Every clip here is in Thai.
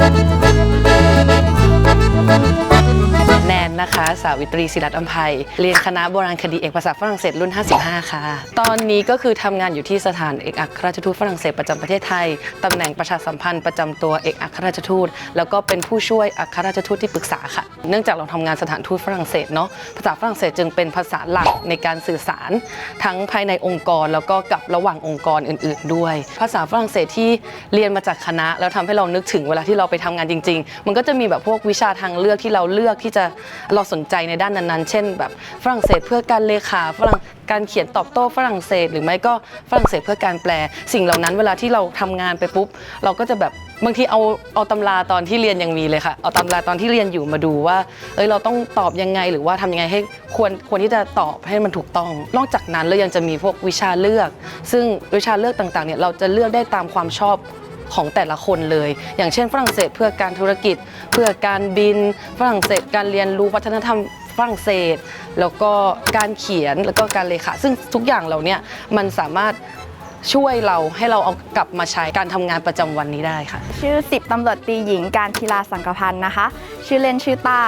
แน นะคะ สาวิตรีศิรัตน์อัมภัยเรียนคณะโบราณคดีเอกภาษาฝรั่งเศสรุ่น 55 ค่ะ ตอนนี้ก็คือทำงานอยู่ที่สถานเอกอัครราชทูตฝรั่งเศสประจำประเทศไทยตำแหน่งประชาสัมพันธ์ประจำตัวเอกอัครราชทูต แล้วก็เป็นผู้ช่วยอัครราชทูตที่ปรึกษาค่ะ เนื่องจากเราทำงานสถานทูตฝรั่งเศสเนาะ ภาษาฝรั่งเศสจึงเป็นภาษาหลักในการสื่อสาร ทั้งภายในองค์กรแล้วก็กับระหว่างองค์กรอื่น ๆ ด้วย ภาษาฝรั่งเศสที่เรียนมาจากคณะ แล้วทำให้เรานึกถึงเวลาที่เราไปทำงานจริง ๆ มันก็จะมีแบบพวกวิชาทางเลือกที่เราเลือกที่จะเราสนใจในด้านนั้นๆ เช่น แบบฝรั่งเศสเพื่อการเลขาฝรั่งการเขียนตอบโต้ฝรั่งเศส หรือไม่ก็ฝรั่งเศสเพื่อการแปล สิ่งเหล่านั้นเวลาที่เราทำงานไปปุ๊บ เราก็จะแบบบางทีเอาเอาตำราตอนที่เรียนยังมีเลยค่ะ เอาตำราตอนที่เรียนอยู่มาดูว่า เอ้ยเราต้องตอบยังไงหรือว่าทำยังไงให้ควรควรที่จะตอบให้มันถูกต้อง นอกจากนั้นเรายังจะมีพวกวิชาเลือก ซึ่งวิชาเลือกต่างๆเนี่ยเราจะเลือกได้ตามความชอบ ของแต่ละคนเลย อย่างเช่นฝรั่งเศสเพื่อการธุรกิจ เพื่อการบิน ฝรั่งเศสการเรียนรู้วัฒนธรรมฝรั่งเศส แล้วก็การเขียนแล้วก็การเลขา ซึ่งทุกอย่างเราเนี่ยมันสามารถ ช่วยเราให้เราเอากลับมาใช้การทำงานประจำวันนี้ได้ค่ะ ชื่อ10ตำรวจตรีหญิงการทีลาสังกพันธ์นะคะ ชื่อเล่นชื่อต้า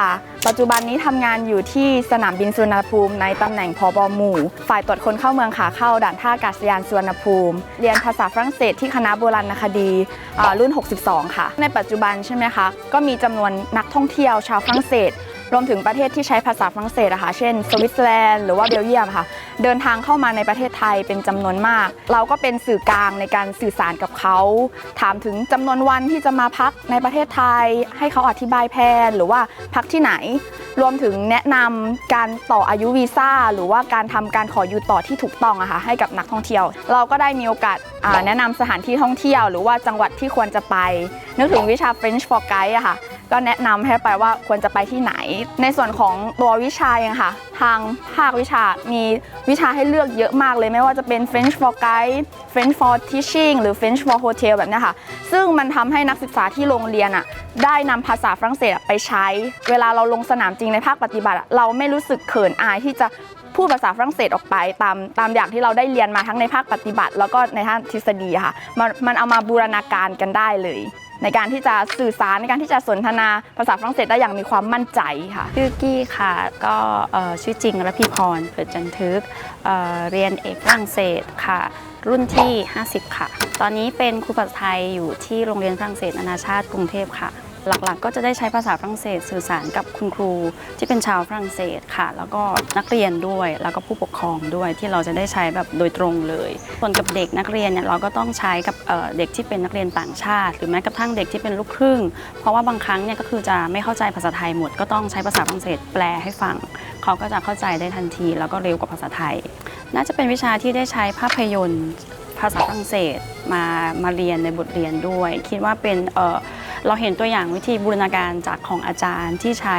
ปัจจุบันนี้ทำงานอยู่ที่สนามบินสุวรรณภูมิ ในตำแหน่งพบหมู่ ฝ่ายตรวจคนเข้าเมืองขาเข้าด่านท่าอากาศยานสุวรรณภูมิ เรียนภาษาฝรั่งเศสที่คณะโบราณคดีอ่ารุ่น 62 ค่ะ ในปัจจุบันใช่ไหมคะ ก็มีจำนวนนักท่องเที่ยวชาวฝรั่งเศส รวมถึงประเทศที่ใช้ภาษาฝรั่งเศสอะค่ะ เช่น สวิตเซอร์แลนด์หรือว่าเบลเยียมค่ะเดินทางเข้ามาในประเทศไทยเป็นจำนวนมาก เราก็เป็นสื่อกลางในการสื่อสารกับเขา ถามถึงจำนวนวันที่จะมาพักในประเทศไทย ให้เขาอธิบายแผนหรือว่าพักที่ไหน รวมถึงแนะนำการต่ออายุวีซ่า หรือว่าการทำการขออยู่ต่อที่ถูกต้องอะค่ะให้กับนักท่องเที่ยว เราก็ได้มีโอกาสแนะนำสถานที่ท่องเที่ยว หรือว่าจังหวัดที่ควรจะไป นึกถึงวิชา French for Guide อะค่ะ ก็แนะนำให้ไปว่าควรจะไปที่ไหน ในส่วนของตัววิชาเองค่ะ ทางภาควิชามีวิชาให้เลือกเยอะมากเลย ไม่ว่าจะเป็น French for Guide French for Teaching หรือ French for Hotel แบบนี้ค่ะ ซึ่งมันทำให้นักศึกษาที่โรงเรียนอะได้นำภาษาฝรั่งเศสไปใช้ เวลาเราลงสนามจริงในภาคปฏิบัติ เราไม่รู้สึกเขินอายที่จะพูดภาษาฝรั่งเศสออกไปตามตามอย่างที่เราได้เรียนมาทั้งในภาคปฏิบัติ แล้วก็ในทางทฤษฎีค่ะ มันมันเอามาบูรณาการกันได้เลย ในการที่จะสื่อสารในการที่จะสนทนาภาษาฝรั่งเศสได้อย่างมีความมั่นใจค่ะชื่อกี้ค่ะก็ชื่อจริงรพีพรเผิดจันทึกเเรียนเอกฝรั่งเศสค่ะ รุ่นที่ 50 ค่ะ ตอนนี้เป็นครูภาษาไทยอยู่ที่โรงเรียนฝรั่งเศสนานาชาติกรุงเทพค่ะ หลักๆ ก็จะได้ใช้ภาษาฝรั่งเศสสื่อสารกับคุณครูที่เป็นชาวฝรั่งเศสค่ะ แล้วก็นักเรียนด้วย แล้วก็ผู้ปกครองด้วยที่เราจะได้ใช้แบบโดยตรงเลย ส่วนกับเด็กนักเรียนเนี่ยเราก็ต้องใช้กับเเด็กที่เป็นนักเรียนต่างชาติ หรือแม้กระทั่งเด็กที่เป็นลูกครึ่ง เพราะว่าบางครั้งเนี่ยก็คือจะไม่เข้าใจภาษาไทยหมด ก็ต้องใช้ภาษาฝรั่งเศสแปลให้ฟัง เขาก็จะเข้าใจได้ทันที แล้วก็เร็วกว่าภาษาไทย น่าจะเป็นวิชาที่ได้ใช้ภาพยนตร์ภาษาฝรั่งเศสมามาเรียนในบทเรียนด้วย คิดว่าเป็นเอ่อ เราเห็นตัวอย่างวิธีบูรณาการจากของอาจารย์ที่ใช้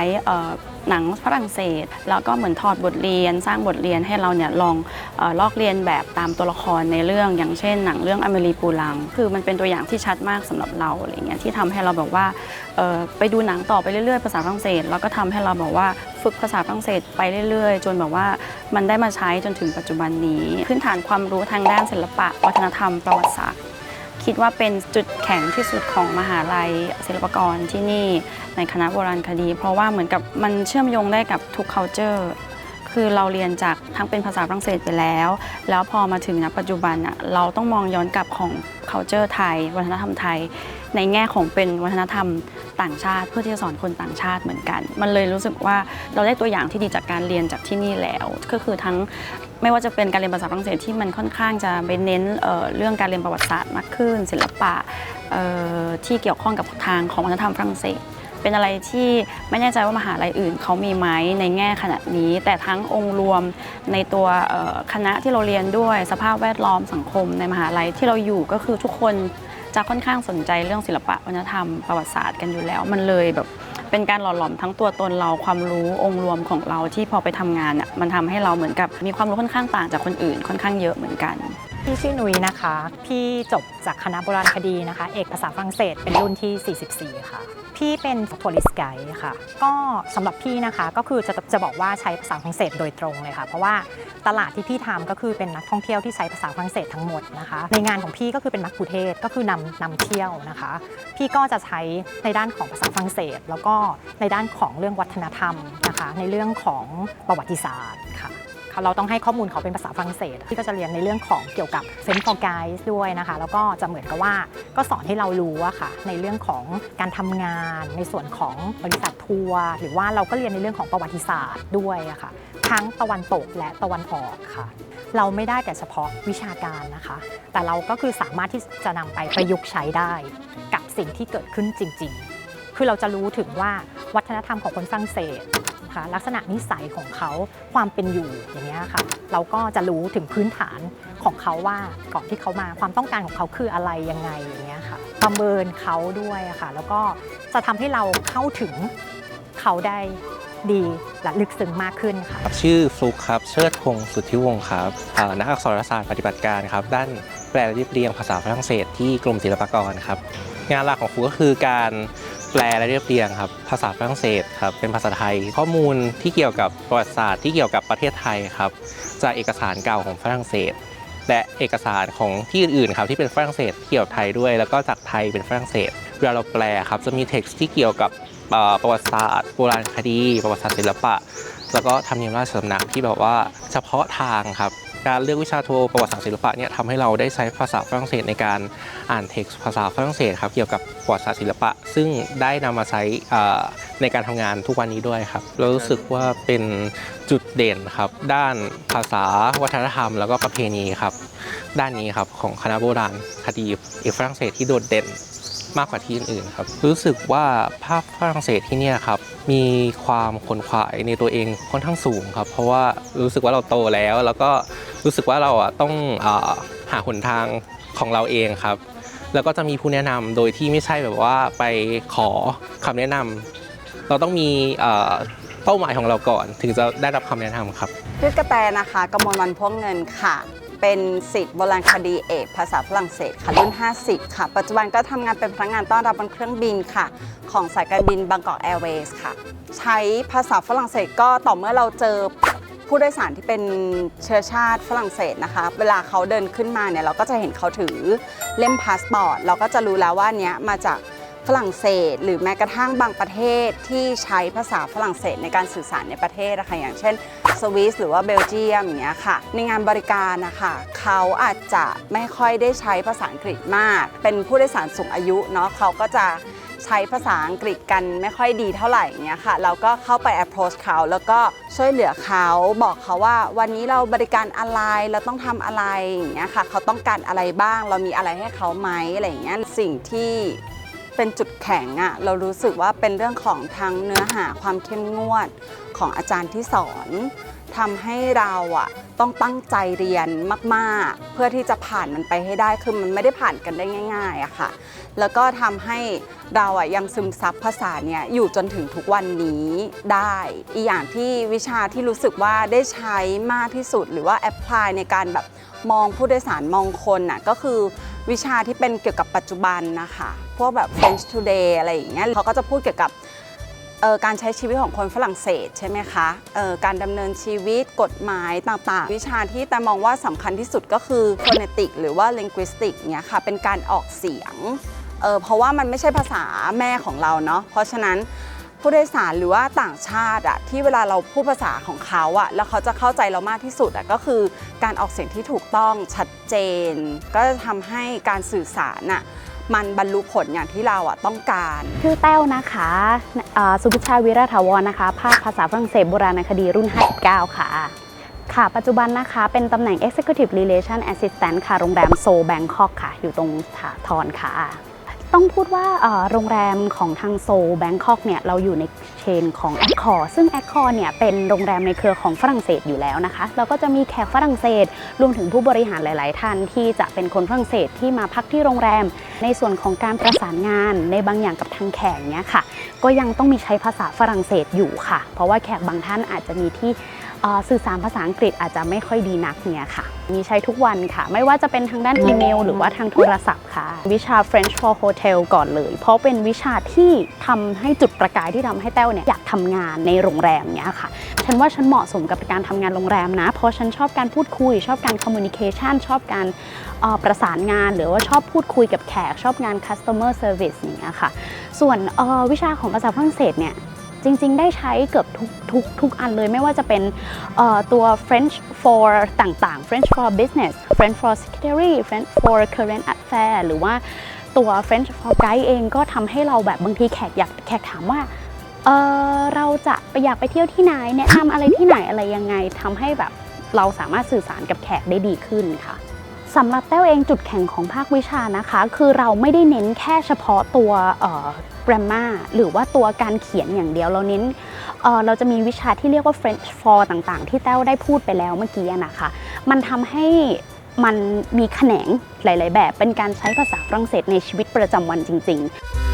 หนังฝรั่งเศส แล้วก็เหมือนถอดบทเรียน สร้างบทเรียนให้เราเนี่ยลองอลอกเรียนแบบตามตัวละครในเรื่อง อย่างเช่น หนังเรื่องอเมรีปูลัง คือมันเป็นตัวอย่างที่ชัดมากสำหรับเราอะไรเงี้ยที่ทำให้เราแบบว่าไปดูหนังต่อไปเรื่อยๆภาษาฝรั่งเศส แล้วก็ทำให้เราแบบว่าฝึกภาษาฝรั่งเศสไปเรื่อยๆ จนแบบว่ามันได้มาใช้จนถึงปัจจุบันนี้ พื้นฐานความรู้ทางด้านศิลปะ วัฒนธรรมประวัติศาสตร์ คิดว่าเป็นจุดแข็งที่สุดของมหาลัยศิลปากรที่นี่ในคณะโบราณคดี เพราะว่าเหมือนกับมันเชื่อมโยงได้กับทุก culture คือเราเรียนจากทั้งเป็นภาษาฝรั่งเศสไปแล้ว แล้วพอมาถึงณปัจจุบันอะเราต้องมองย้อนกลับของ culture ไทย วัฒนธรรมไทย ในแง่ของเป็นวัฒนธรรมต่างชาติ เพื่อที่จะสอนคนต่างชาติเหมือนกัน มันเลยรู้สึกว่าเราได้ตัวอย่างที่ดีจากการเรียนจากที่นี่แล้ว ก็คือทั้ง ไม่ว่าจะเป็นการเรียนภาษาฝรั่งเศสที่มันค่อนข้างจะไปเน้นเเรื่องการเรียนประวัติศาสตร์มากขึ้น ศิลปะที่เกี่ยวข้องกับทางของวัฒนธรรมฝรั่งเศส เป็นอะไรที่ไม่แน่ใจว่ามหาลัยอื่นเขามีไหมในแง่ขนาดนี้ แต่ทั้งองค์รวมในตัวคณะที่เราเรียนด้วยสภาพแวดล้อมสังคมในมหาลัยที่เราอยู่ก็คือทุกคนจะค่อนข้างสนใจเรื่องศิลปะวัฒนธรรมประวัติศาสตร์กันอยู่แล้ว มันเลยแบบ เป็นการหล่อหลอมทั้งตัวตนเราความรู้องค์รวมของเราที่พอไปทำงานอะมันทำให้เราเหมือนกับมีความรู้ค่อนข้างต่างจากคนอื่น ค่อนข้างเยอะเหมือนกันพี่ชื่อนุ้ยนะคะ พี่จบจากคณะโบราณคดีนะคะ เอกภาษาฝรั่งเศสเป็นรุ่นที่ 44 ค่ะ พี่เป็น police guide ค่ะ ก็สำหรับพี่นะคะก็คือจะจะบอกว่าใช้ภาษาฝรั่งเศสโดยตรงเลยค่ะ เพราะว่าตลาดที่พี่ทำก็คือเป็นนักท่องเที่ยวที่ใช้ภาษาฝรั่งเศสทั้งหมดนะคะ ในงานของพี่ก็คือเป็นมักคุเทศก์ก็คือนำนำเที่ยวนะคะ พี่ก็จะใช้ในด้านของภาษาฝรั่งเศส แล้วก็ในด้านของเรื่องวัฒนธรรมนะคะ ในเรื่องของประวัติศาสตร์ค่ะ เราต้องให้ข้อมูลเขาเป็นภาษาฝรั่งเศสที่ก็จะเรียนในเรื่องของเกี่ยวกับเซนต์ฟอร์ไกส์ด้วยนะคะ แล้วก็จะเหมือนกับว่าก็สอนให้เรารู้อะค่ะ ในเรื่องของการทำงาน ในส่วนของบริษัททัวร์หรือว่าเราก็เรียนในเรื่องของประวัติศาสตร์ด้วยอะค่ะทั้งตะวันตกและตะวันออกค่ะ เราไม่ได้แต่เฉพาะวิชาการนะคะ แต่เราก็คือสามารถที่จะนำไปประยุกต์ใช้ได้ กับสิ่งที่เกิดขึ้นจริง ๆ คือเราจะรู้ถึงว่า วัฒนธรรมของคนฝรั่งเศสนะคะลักษณะนิสัยของเขาความเป็นอยู่อย่างเงี้ยค่ะ เราก็จะรู้ถึงพื้นฐานของเขาว่าก่อนที่เขามาความต้องการของเขาคืออะไรยังไงอย่างเงี้ยค่ะประเมินเขาด้วยค่ะ แล้วก็จะทำให้เราเข้าถึงเขาได้ดีและลึกซึ้งมากขึ้นค่ะชื่อฟลุกครับเชิดพงศ์สุทธิวงศ์ครับนักอักษรศาสตร์ปฏิบัติการครับ ด้านแปลและเรียบเรียงภาษาฝรั่งเศสที่กรมศิลปากรครับ งานหลักของฟลุกก็คือการ แปลและเรียบเรียงครับ ภาษาฝรั่งเศสครับ เป็นภาษาไทย ข้อมูลที่เกี่ยวกับประวัติศาสตร์ที่เกี่ยวกับประเทศไทยครับ จากเอกสารเก่าของฝรั่งเศส และเอกสารของที่อื่นๆครับที่เป็นฝรั่งเศสเกี่ยวกับไทยด้วย แล้วก็จากไทยเป็นฝรั่งเศสเวลาเราแปลครับจะมีเท็กซ์ที่เกี่ยวกับประวัติศาสตร์โบราณคดี ประวัติศาสตร์ศิลปะ แล้วก็ทำเนียมราชสำนักที่แบบว่าเฉพาะทางครับ การเลือกวิชาโทประวัติศาสตร์ศิลปะเนี่ยทำให้เราได้ใช้ภาษาฝรั่งเศสในการอ่านเท็กซ์ภาษาฝรั่งเศสครับเกี่ยวกับประวัติศาสตร์ศิลปะ ซึ่งได้นำมาใช้ในการทำงานทุกวันนี้ด้วยครับเรารู้สึกว่าเป็นจุดเด่นครับด้านภาษาวัฒนธรรม แล้วก็ประเพณีครับด้านนี้ครับของคณะโบราณคดีเอกฝรั่งเศสที่โดดเด่นมากกว่าที่อื่นๆครับ รู้สึกว่าภาพฝรั่งเศสที่นี่ครับ มีความขนขวายในตัวเองค่อนข้างสูงครับ เพราะว่ารู้สึกว่าเราโตแล้วแล้วก็ รู้สึกว่าเราอะต้องอหาหนทางของเราเองครับ แล้วก็จะมีผู้แนะนำโดยที่ไม่ใช่แบบว่าไปขอคำแนะนำเราต้องมีเป้าหมายของเราก่อน ถึงจะได้รับคำแนะนำครับชื่อกระแตนะคะกมลวันพ่วงเงินค่ะเป็นสิทธิ์โบราณคดีเอกภาษาฝรั่งเศสค่ะรุ่น 50 ค่ะ ปัจจุบันก็ทำงานเป็นพนักงานต้อนรับบนเครื่องบินค่ะ ของสายการบินบางกอกแอร์เวย์สค่ะ ใช้ภาษาฝรั่งเศสก็ต่อเมื่อเราเจอ ผู้โดยสารที่เป็นเชื้อชาติฝรั่งเศสนะคะ เวลาเขาเดินขึ้นมาเนี่ยเราก็จะเห็นเขาถือเล่มพาสปอร์ตเราก็จะรู้แล้วว่าเนี้ยมาจากฝรั่งเศส หรือแม้กระทั่งบางประเทศที่ใช้ภาษาฝรั่งเศสในการสื่อสารในประเทศนะคะอย่างเช่นสวิสหรือว่าเบลเยียมอย่างเงี้ยค่ะ ในงานบริการนะคะเขาอาจจะไม่ค่อยได้ใช้ภาษาอังกฤษมาก เป็นผู้โดยสารสูงอายุเนาะเขาก็จะ ใช้ภาษาอังกฤษกันไม่ค่อยดีเท่าไหร่เงี้ยค่ะเราก็เข้าไป approach เขาแล้วก็ช่วยเหลือเขาบอกเขาว่า วันนี้เราบริการอะไรเราต้องทำอะไรอย่างเงี้ยค่ะเขาต้องการอะไรบ้าง เรามีอะไรให้เขาไหมอะไรอย่างเงี้ยสิ่งที่เป็นจุดแข็งอะเรารู้สึกว่าเป็นเรื่องของทั้งเนื้อหาความเข้มงวดของอาจารย์ที่สอน ทำให้เราอะ่ะต้องตั้งใจเรียนมากๆ เพื่อที่จะผ่านมันไปให้ได้คือมันไม่ได้ผ่านกันได้ง่ายๆอะค่ะ แล้วก็ทำให้เราอะยังซึมซับภาษาเนี่ยอยู่จนถึงทุกวันนี้ได้ อีกอย่างที่วิชาที่รู้สึกว่าได้ใช้มากที่สุด หรือว่าแอพพลายในการแบบมองผู้โดยสารมองคนน่ะก็คือวิชาที่เป็นเกี่ยวกับปัจจุบันนะคะ พวกแบบ French Today อะไรอย่างเงี้ยเขาก็จะพูดเกี่ยวกับ อ่อการใช้ชีวิตของคนฝรั่งเศสใช่ไหมคะเอ่อการดำเนินชีวิตกฎหมายต่างๆ วิชาที่แต่มองว่าสำคัญที่สุดก็คือ phonetic หรือว่า linguistic เนี่ยค่ะเป็นการออกเสียงเออเพราะว่ามันไม่ใช่ภาษาแม่ของเราเนาะเพราะฉะนั้นผู้โดยสารหรือว่าต่างชาติอะที่เวลาเราพูดภาษาของเขาอะแล้วเขาจะเข้าใจเรามากที่สุดอะก็คือการออกเสียงที่ถูกต้องชัดเจน ก็จะทำให้การสื่อสารอะ มันบรรลุผลอย่างที่เราอะต้องการ ชื่อแต้วนะคะสุพิชาวิราถาวรนะคะ ภาคภาษาฝรั่งเศสโบราณคดีรุ่น 59 ค่ะ ค่ะ ปัจจุบันนะคะเป็นตำแหน่ง Executive Relation Assistant ค่ะ โรงแรมโซแบงคอกค่ะ อยู่ตรงถาทรค่ะ ต้องพูดว่าโรงแรมของทางโซแบงคอกเนี่ยเราอยู่ในเชนของ a c c o r ซึ่ง a c c o r เนี่ยเป็นโรงแรมในเครือของฝรั่งเศสอยู่แล้วนะคะแล้วก็จะมีแขกฝรั่งเศสรวมถึงผู้บริหารหลาย ๆ ท่านที่จะเป็นคนฝรั่งเศสที่มาพักที่โรงแรม ในส่วนของการประสานงานในบางอย่างกับทางแขกเนี่ยค่ะ ก็ยังต้องมีใช้ภาษาฝรั่งเศสอยู่ค่ะ เพราะว่าแขกบางท่านอาจจะมีที่ สื่อสารภาษาอังกฤษอาจจะไม่ค่อยดีนักเนี่ยค่ะ มีใช้ทุกวันค่ะ ไม่ว่าจะเป็นทางด้านอีเมล หรือว่าทางโทรศัพท์ค่ะ วิชา French for Hotel ก่อนเลย เพราะเป็นวิชาที่ทำให้จุดประกายที่ทำให้แต้วเนี่ยอยากทำงานในโรงแรมเนี่ยค่ะ ฉันว่าฉันเหมาะสมกับการทำงานโรงแรมนะ เพราะฉันชอบการพูดคุย ชอบการคอมมูนิเคชันชอบการเอ่อประสานงานหรือว่าชอบพูดคุยกับแขก ชอบงาน customer service อย่างเงี้ยค่ะ ส่วนเอ่อวิชาของภาษาฝรั่งเศสเนี่ย จริง ๆ ได้ใช้เกือบทุกทุกทุกอันเลยไม่ว่าจะเป็นตัว French for ต่างๆ French for business French for secretary French for current affair หรือว่าตัว French for guide เองก็ทำให้เราแบบบางทีแขกอยากแขกถามว่าเออเราจะไปอยากไปเที่ยวที่ไหนแนะนำอะไรที่ไหนอะไรยังไงทำให้แบบเราสามารถสื่อสารกับแขกได้ดีขึ้นค่ะ สำหรับแต้วเองจุดแข็งของภาควิชานะคะ คือเราไม่ได้เน้นแค่เฉพาะตัวแกรมมาหรือว่าตัวการเขียนอย่างเดียวเราเน้นเเราจะมีวิชาที่เรียกว่า French for ต่างๆ ที่แต้วได้พูดไปแล้วเมื่อกี้นะคะ มันทำให้มันมีแขนงหลาย ๆ แบบเป็นการใช้ภาษาฝรั่งเศสในชีวิตประจำวันจริง ๆ